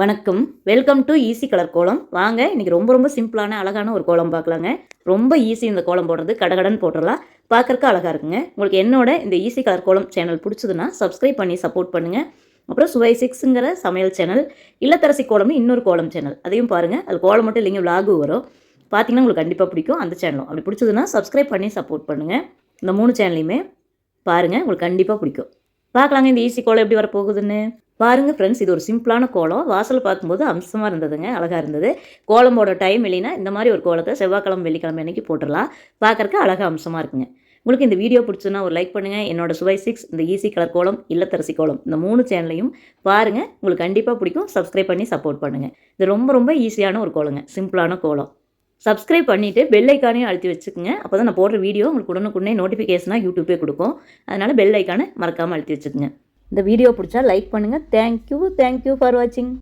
வணக்கம். Welcome to easy colour கோலம் வாங்க இன்றைக்கி ரொம்ப ரொம்ப சிம்பிளான அழகான ஒரு கோலம் பார்க்கலாங்க. ரொம்ப ஈஸி இந்த கோலம் போடுறது கடகடன் போட்டுடலாம். பார்க்கறக்கு அழகாக இருக்குங்க. உங்களுக்கு என்னோட இந்த ஈஸி கலர் கோலம் சேனல் பிடிச்சதுன்னா சப்ஸ்கிரைப் பண்ணி சப்போர்ட் பண்ணுங்கள் அப்புறம் சுவை சிக்ஸுங்கிற சமையல் சேனல் இல்லத்தரசி கோலம்னு இன்னொரு கோலம் சேனல் அதையும் பாருங்கள் அது கோலம் மட்டும் இல்லைங்க விலாகு வரும். பார்த்தீங்கன்னா உங்களுக்கு கண்டிப்பாக பிடிக்கும் அந்த சேனலும் அப்படி பிடிச்சதுன்னா சப்ஸ்கிரைப் பண்ணி சப்போர்ட் பண்ணுங்கள் இந்த மூணு சேனலையுமே பாருங்கள் உங்களுக்கு கண்டிப்பாக பிடிக்கும். பார்க்கலாங்க இந்த ஈஸி கோலம் எப்படி வரப்போகுதுன்னு. பாருங்க ஃப்ரெண்ட்ஸ் இது ஒரு சிம்பிளான கோலம். வாசல் பார்க்கும்போது அம்சமாக இருந்ததுங்க அழகாக இருந்தது. கோலமோட டைம் இல்லைன்னா இந்த மாதிரி ஒரு கோலத்தை செவ்வாய்க்கிழமை வெள்ளிக்கிழமை அன்னைக்கு போட்டுடலாம் பார்க்கறக்கு அழகாக அம்சமாக இருக்குங்க. உங்களுக்கு இந்த வீடியோ பிடிச்சதுன்னா ஒரு லைக் பண்ணுங்கள் என்னோட சுவை சிக்ஸ் இந்த ஈஸி கலர் கோலம் இல்லத்தரசி கோலம் இந்த மூணு சேனலையும் பாருங்கள் உங்களுக்கு கண்டிப்பாக பிடிக்கும். சப்ஸ்கிரைப் பண்ணி சப்போர்ட் பண்ணுங்கள் இது ரொம்ப ரொம்ப ஈஸியான ஒரு கோலங்க சிம்பிளான கோலம். சப்ஸ்கிரைப் பண்ணிவிட்டு பெல் ஐக்கானையும் அழுத்தி வச்சுக்கோங்க. அப்போ தான் நான் போடுற வீடியோ உங்களுக்கு உடனுக்குடனே நோட்டிஃபிகேஷனாக யூடியூப்பே கொடுக்கும். அதனால் பெல் ஐக்கானை மறக்காமல் அழுத்தி வச்சுக்கோங்க. இந்த வீடியோ பிடிச்சா லைக் பண்ணுங்கள் தேங்க்யூ தேங்க்யூ ஃபார் வாட்சிங்